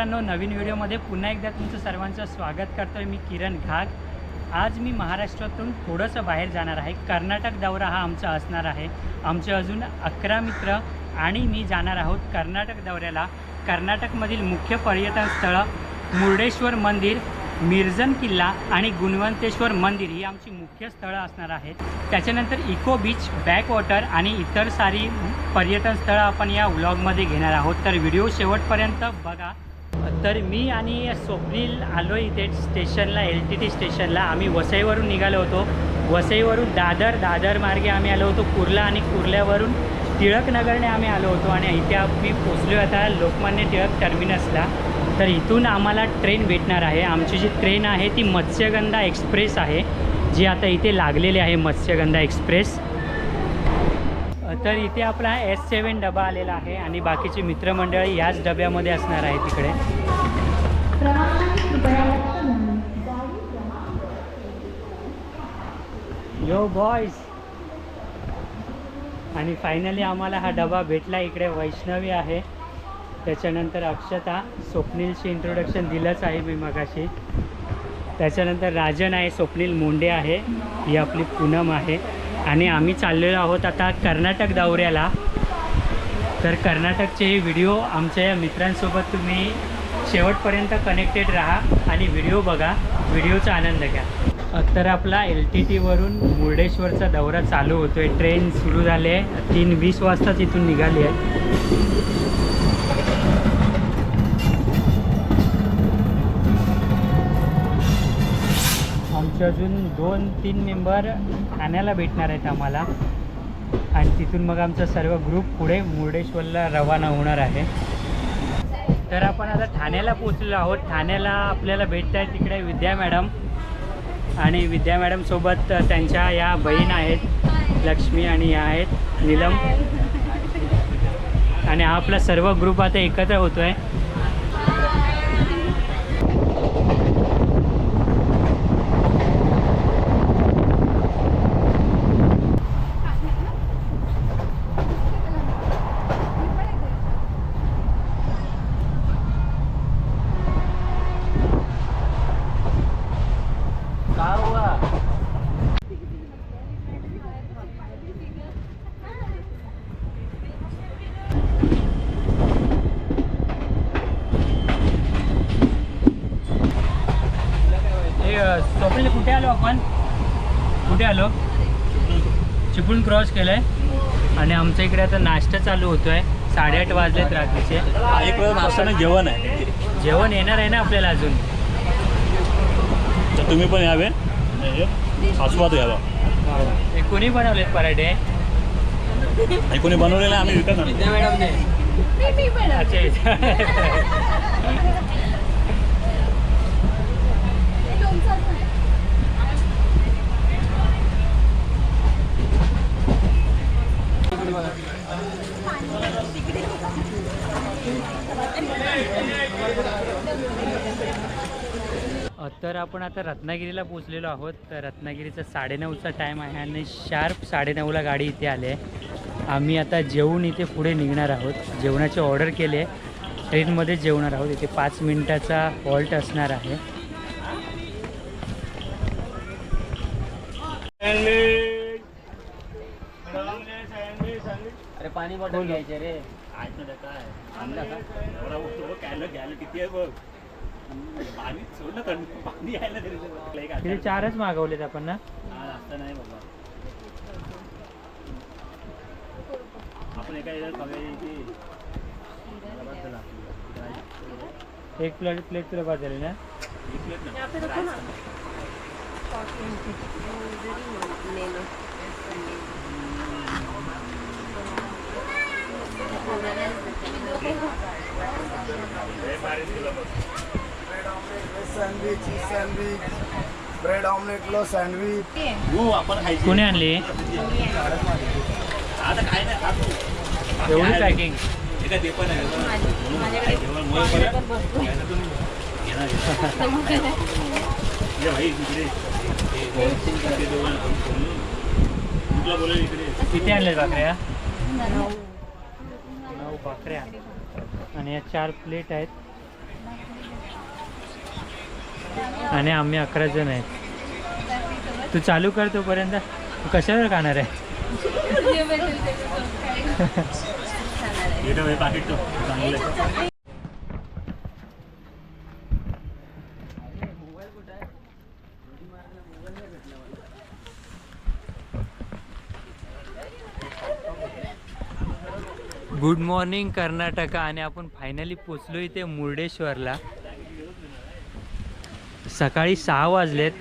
मित्रांनो नवीन व्हिडिओमध्ये पुन्हा एकदा तुमचं सर्वांचं स्वागत करतो आहे मी किरण घाग. आज मी महाराष्ट्रातून थोडंसं बाहेर जाणार आहे. कर्नाटक दौरा हा आमचा असणार आहे. आमचे अजून अकरा मित्र आणि मी जाणार आहोत कर्नाटक दौऱ्याला. कर्नाटकमधील मुख्य पर्यटन स्थळं मुर्डेश्वर मंदिर मिर्जन किल्ला आणि गुणवंतेश्वर मंदिर ही आमची मुख्य स्थळं असणार आहेत. त्याच्यानंतर इको बीच बॅकवॉटर आणि इतर सारी पर्यटन स्थळं आपण या व्लॉगमध्ये घेणार आहोत. तर व्हिडिओ शेवटपर्यंत बघा. तर मी आणि स्वप्नील आलो इथे स्टेशनला एल टी टी स्टेशनला. आम्ही वसईवरून निघालो होतो. वसईवरून दादर दादर मार्गे आम्ही आलो होतो. कुर्ला आणि कुर्ल्यावरून टिळकनगरने आम्ही आलो होतो आणि इथे आम्ही पोचलो आता लोकमान्य टिळक टर्मिनसला. तर इथून आम्हाला ट्रेन भेटणार आहे. आमची जी ट्रेन आहे ती मत्स्यगंधा एक्सप्रेस आहे जी आता इथे लागलेली आहे मत्स्यगंधा एक्सप्रेस. तर इथे आपला एस सेवन डबा आलेला आहे आणि बाकीची मित्रमंडळी याच डब्यामध्ये असणार आहे तिकडे यो बॉयज आणि फायनली आम्हाला हा डबा भेटला. इकडे वैष्णवी आहे. त्याच्यानंतर अक्षता स्वप्नीलशी इंट्रोडक्शन दिलंच आहे मी मगाशी. त्याच्यानंतर राजन आहे स्वप्नील मुंडे आहे. ही आपली पूनम आहे. आणि आम्ही चाललेलो आहोत आता कर्नाटक दौऱ्याला. तर कर्नाटकचे हे व्हिडिओ आमच्या या मित्रांसोबत तुम्ही शेवटपर्यंत कनेक्टेड राहा आणि व्हिडिओ बघा. व्हिडिओचा आनंद घ्या. तर आपला एल टी टीवरून मुर्डेश्वरचा दौरा चालू होतो आहे ट्रेन सुरू झाली आहे. तीन वीस वाजताच इथून निघाली आहे. आमचे अजून दोन तीन मेंबर ठाण्याला भेटणार आहेत आम्हाला. आणि तिथून मग आमचा सर्व ग्रुप पुढे मुर्डेश्वरला रवाना होणार आहे. तर आपण आता ठाण्याला पोचलेलो आहोत. ठाण्याला आपल्याला भेटत आहे तिकडे विद्या मॅडम. आणि विद्या मॅडमसोबत त्यांच्या या बहीण आहेत. लक्ष्मी आणि या आहेत. नीलम. आणि हा आपला सर्व ग्रुप आता एकत्र होतो आहे हे स्वप्नील कुठे आलो आपण कुठे आलो? चिपळूण क्रॉस केलं आहे आणि आमच्या इकडे आता नाश्ता चालू होतो आहे साडेआठ वाजलेत रात्रीचे. एक वेळ नाश्त्यानं जेवण आहे. जेवण येणार आहे ना आपल्याला अजून? तर तुम्ही पण यावे. आस्वाद घ्यावा. हे कोणी बनवलेत पराठे? हे कोणी बनवलेलं आम्ही विकत आणतो. अच्छा. तर आपण आता रत्नागिरीला पोचलेलो आहोत. तर रत्नागिरीचा साडेनऊचा टाईम आहे आणि शार्प साडेनऊला गाडी इथे आली आहे. आम्ही आता जेवून इथे पुढे निघणार आहोत. जेवणाची ऑर्डर केली आहे. ट्रेनमध्ये जेवणार आहोत. इथे पाच मिनिटाचा हॉल्ट असणार आहे. अरे पाणी बॉटल घ्यायचे रे. किती आहे बघ. पाणी सोड ना थंड पाणी यायला तरी लई काय तिथे चारच मागवलेत आपण ना? जास्त नाही बाबा. आपण एका याच्यात खाऊया की बस झालं आपलं. एक प्लेट प्लेट तुला पाहिजे ना? एक plate ना. लो सँडविच। हो आपण खायची कोणी आणली? आता काय नाही खातो. एवढी पॅकिंग हे हे, किती आणले भाकऱ्या? नऊ. भाकऱ्या. आणि या चार प्लेट आहेत. आणि आम्ही अकरा जण आहेत. तू चालू कर तोपर्यंत. कशावर खाणार आहे. Good morning Karnataka. आणि आपण फायनली पोचलो इथे मुर्डेश्वरला. सकाळी सहा वाजलेत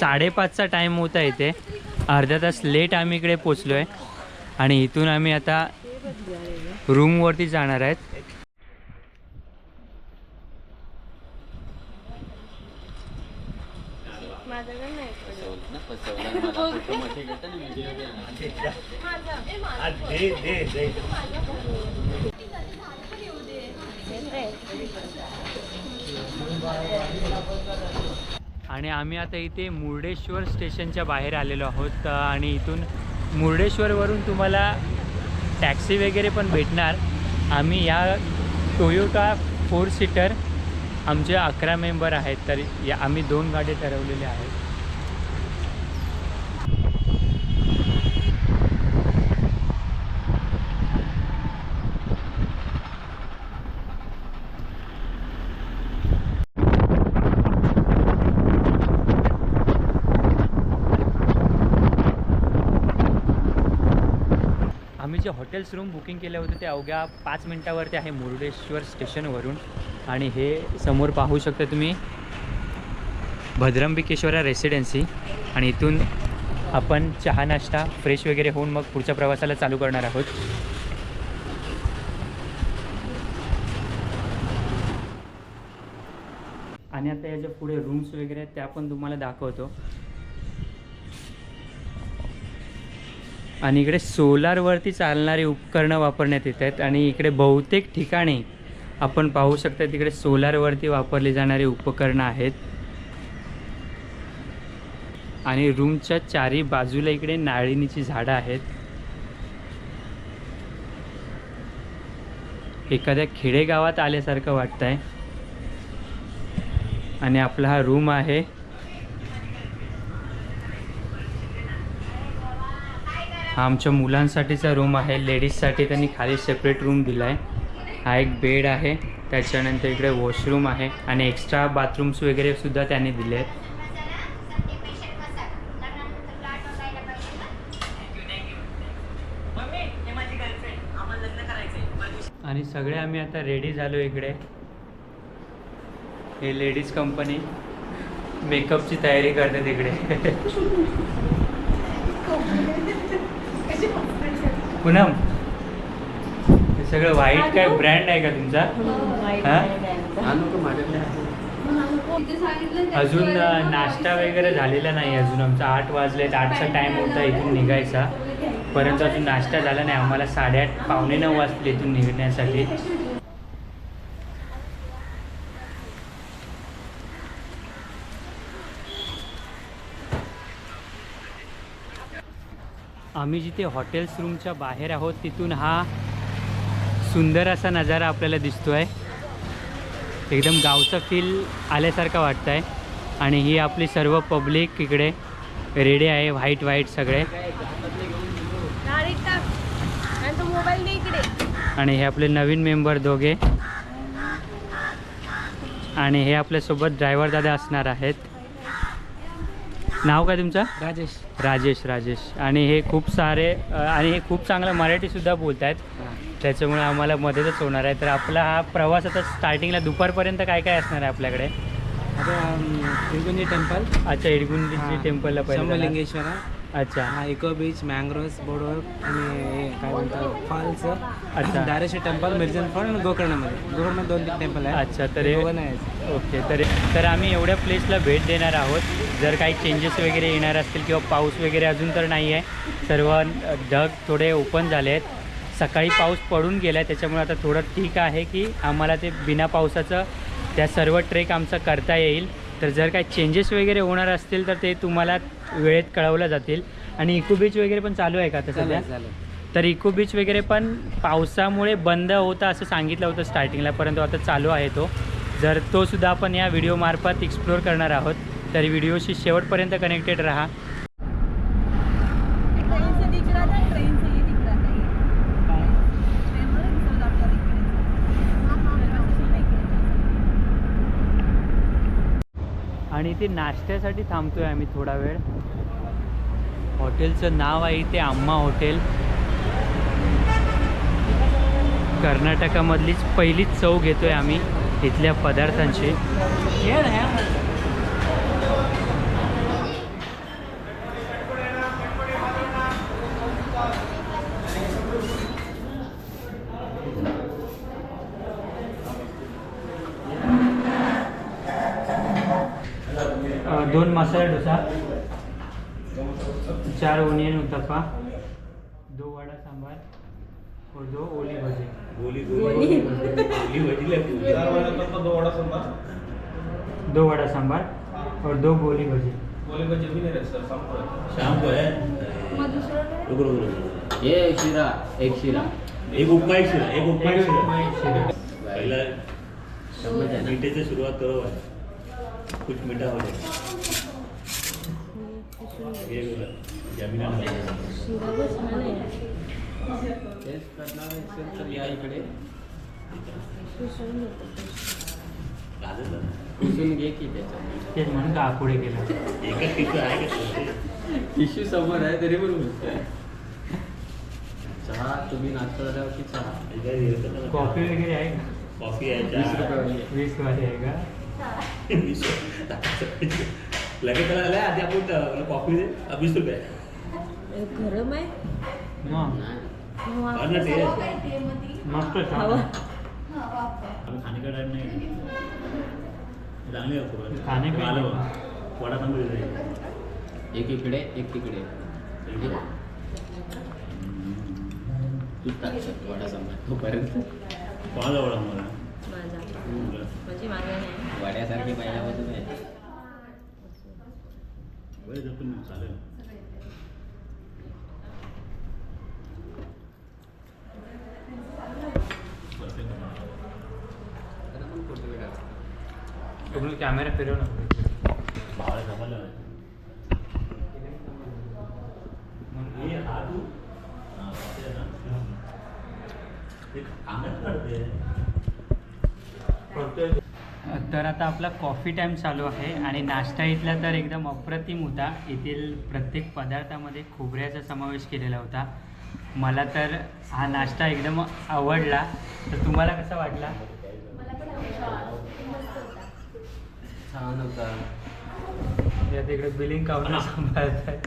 साडेपाचचा टाईम होता इथे. अर्धा तास लेट आम्ही इकडे पोचलो आहे आणि इथून आम्ही आता रूमवरती जाणार आहेत. आज दे दे दे. आणि आम्ही आता इथे मुर्डेश्वर स्टेशनच्या बाहेर आलेलो आहोत आणि इथून मुर्डेश्वरवरून तुम्हाला टॅक्सी वगैरे पण भेटणार. आम्ही या टोयोटा फोर सीटर आमचे अकरा मेंबर आहेत तर या आम्ही दोन गाडी ठरवलेल्या आहेत आम्ही जे हॉटेल्स रूम बुकिंग केल्या होत्या ते अवघ्या पाच मिनटावरती आहे मुरुडेश्वर स्टेशनवरून. आणि हे समोर पाहू शकता तुम्ही भद्रंबिकेश्वरा रेसिडेन्सी. आणि इथून आपण चहा नाश्ता फ्रेश वगैरे होऊन मग पुढच्या प्रवासाला चालू करणार आहोत. आणि आता याच्यापुढे रूम्स वगैरे आहेत त्या पण तुम्हाला दाखवतो. आणि इकडे सोलारवरती चालणारी उपकरणं वापरण्यात येत आहेत. आणि इकडे बहुतेक ठिकाणी आपण पाहू शकता तिकडे सोलारवरती वापरली जाणारी उपकरणं आहेत. आणि रूमच्या चारी बाजूला इकडे नाळिणीची झाडं आहेत. एखाद्या खेडेगावात आल्यासारखं वाटतं आहे आणि आपला हा रूम आहे. हा आमच्या मुलांसाठीचा रूम आहे. लेडीजसाठी त्यांनी खाली सेपरेट रूम दिला आहे हा एक बेड आहे. त्याच्यानंतर इकडे वॉशरूम आहे. आणि एक्स्ट्रा बाथरूम्स वगैरे सुद्धा त्यांनी दिले आहेत आणि सगळे आम्ही आता रेडी झालो इकडे. हे लेडीज कंपनी मेकअपची तयारी करते तिकडे पूनम हे सगळं व्हाईट काय ब्रँड आहे का तुमचा? हा? अजून नाश्ता वगैरे झालेला नाही अजून. आमचा आठ वाजलेत. आठचा टाईम होता इथून निघायचा. परंतु अजून नाश्ता झाला नाही. आम्हाला साडेआठ पावणे नऊ वाजले इथून निघण्यासाठी. आम्ही जिथे हॉटेल्स रूमच्या बाहेर आहोत तिथून हा सुंदर असा नजारा आपल्याला दिसतो आहे एकदम गावचं फील आल्यासारखं वाटतं आहे आणि ही आपली सर्व पब्लिक इकडे रेडी आहे व्हाईट व्हाईट सगळे. आणि आणि हे आपले नवीन मेंबर दोघे. आणि हे आपल्यासोबत ड्रायव्हर दादा असणार आहेत. नाव काय तुमचं? राजेश. राजेश राजेश. आणि हे खूप सारे आणि हे खूप चांगलं मराठीसुद्धा बोलत आहेत त्याच्यामुळे आम्हाला मदतच होणार आहे. तर आपला हा प्रवास आता स्टार्टिंगला दुपारपर्यंत काय काय असणार आहे आपल्याकडे? आता तिरुगुंजी टेम्पल. अच्छा इडगुंजी टेम्पलला पहिले जाणार. अच्छा. हा इको बीच मँग्रोव्स बोर्डवर आणि हे काय म्हणतात फॉल्स अच्छा. दारेश्वर टेम्पल मिर्जन फॉल आणि गोकर्णामध्ये. गोकर्णात दोन तीन टेम्पल आहे अच्छा तर हे नाही. ओके तर तर आम्ही एवढ्या प्लेसला भेट देणार आहोत. जर काही चेंजेस वगैरे येणार असतील किंवा पाऊस वगैरे अजून तर नाही आहे. सर्व ढग थोडे ओपन झाले आहेत. सकाळी पाऊस पडून गेला आहे त्याच्यामुळे आता थोडं ठीक आहे की आम्हाला ते बिना पावसाचं त्या सर्व ट्रेक आमचा करता येईल. तर जर काही चेंजेस वगैरे होणार असतील तर ते तुम्हाला वेळेत कळवलं जातील. आणि इको बीच वगैरे पण चालू आहे का आता सध्या? तर इको बीच वगैरे पण पावसामुळे बंद होता असं सांगितलं होतं स्टार्टिंगला परंतु आता चालू आहे तो. जर तो सुद्धा आपण या व्हिडिओमार्फत एक्सप्लोअर करणार आहोत तर व्हिडिओशी शेवटपर्यंत कनेक्टेड राहा ट्रेन से दिख रहा था ट्रेन से ये दिख रहा था ये ट्रेन मध्ये दिसत आपल्याला इकडे आणि इथे नाश्त्यासाठी थांबतोय आम्ही थोडा वेळ. हॉटेलचं नाव आहे इथे आम्मा हॉटेल. कर्नाटकामधलीच पहिलीच चव घेतोय आम्ही इथल्या पदार्थांची. दोन मसाला डोसा चार ओनियन उत्तप्पा दो वडा सांबार और दो ओली भजी. गोली गोली गोली भजीला दो वडा सांबार? और दो गोली भजी. शाम को है रुको रुको रुको ये शिरा एक शिरा. एक उपमा एक शिरा एक उपमा एक शिरा. शिरा. पहिला? मीठे से शुरुआत करो कुछ मीठा हो जाए पुसून घे की त्याच्यात तेच म्हणून का पुढे गेला एकच टिश्यू आहे का? टिश्यू समोर आहे तरी पण बोलतोय चहा तुम्ही नाश्ता झाल्यावर की चहा कॉफी वगैरे आहे का कॉफी है वीस रुपये वाली. वीस वाली आहे का वीस लगेच त्याला आलाय आधी आपण त्याला कॉफी दे वीस रुपये. गरम आहे. मग नाही ना टेस्ट मस्त आहे. नहीं. है चांगले आहे थोडं. खाने का आलं. वडा दे एक इकडे एक तिकडे. तू टाक. वडा सांबार तोपर्यंत. कोणाचा वडा मला. माझा. तुला. म्हणजे माझा नाही वड्यासारखी पहिल्यापासून आहे चालेल Perfect. त्याला पण फोटो काढ. तुम्ही कॅमेरा फिरव ना भावाला तर आता आपला कॉफी टाईम चालू आहे आणि नाश्ता इथला तर एकदम अप्रतिम होता. येथील प्रत्येक पदार्थामध्ये खोबऱ्याचा समावेश केलेला होता. मला तर हा नाश्ता एकदम आवडला. तर तुम्हाला कसा वाटला? छान होता. यात इकडे बिलिंग काउंटर सांभाळत आहे.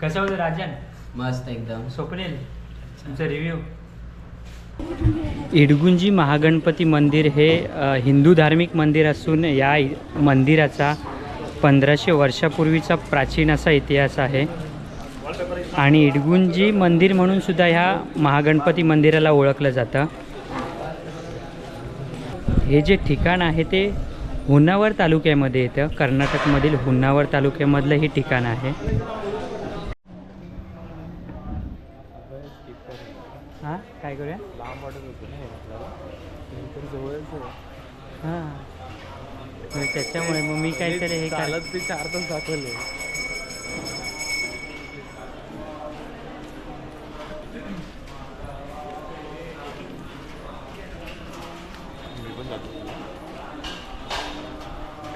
कसं होतं राजन? मस्त एकदम. स्वप्नील तुमचा रिव्ह्यू इडगुंजी महागणपती मंदिर हे हिंदू धार्मिक मंदिर असून या मंदिराचा पंधराशे वर्षापूर्वीचा प्राचीन असा इतिहास आहे. आणि इडगुंजी मंदिर म्हणून सुद्धा ह्या महागणपती मंदिराला ओळखलं जातं. हे जे ठिकाण आहे ते हुन्नावर तालुक्यामध्ये येतं. कर्नाटकमधील हुन्नावर तालुक्यामधलं हे ठिकाण आहे. हां काय करूया? लांब वाटत होतं ना आपल्याला. तर जवळच आहे. हां. त्याच्यामुळे मग मी काहीतरी हे काय चालत ते चार तास दाखवले.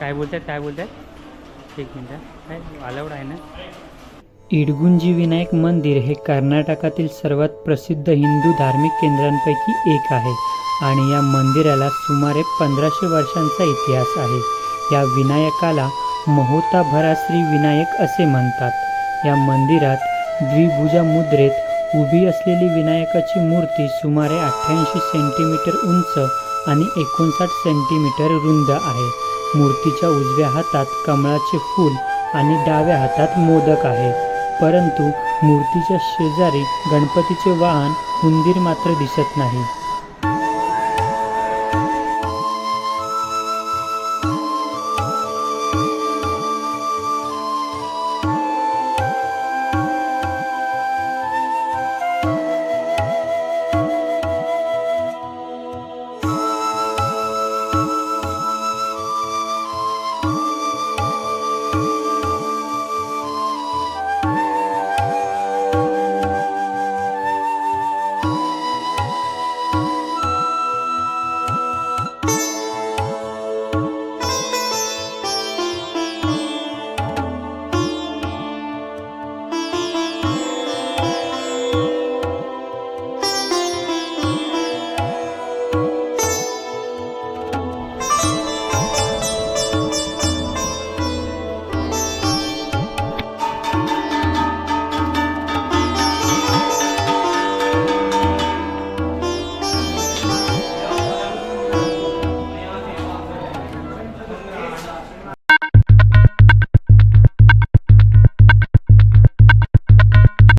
काय बोलतात काय बोलतात? एक मिनटं. काय अलाउड आहे ना? इडगुंजी विनायक मंदिर हे कर्नाटकातील सर्वात प्रसिद्ध हिंदू धार्मिक केंद्रांपैकी एक आहे आणि या मंदिराला सुमारे पंधराशे वर्षांचा इतिहास आहे. या विनायकाला महोताभरा श्री विनायक असे म्हणतात. या मंदिरात द्विभुजा मुद्रेत उभी असलेली विनायकाची मूर्ती सुमारे अठ्ठ्याऐंशी सेंटीमीटर उंच आणि एकोणसाठ सेंटीमीटर रुंद आहे. मूर्तीच्या उजव्या हातात कमळाचे फूल आणि डाव्या हातात मोदक आहे. परंतु मूर्तीच्या शेजारी गणपतीचे वाहन उंदीर मात्र दिसत नाही.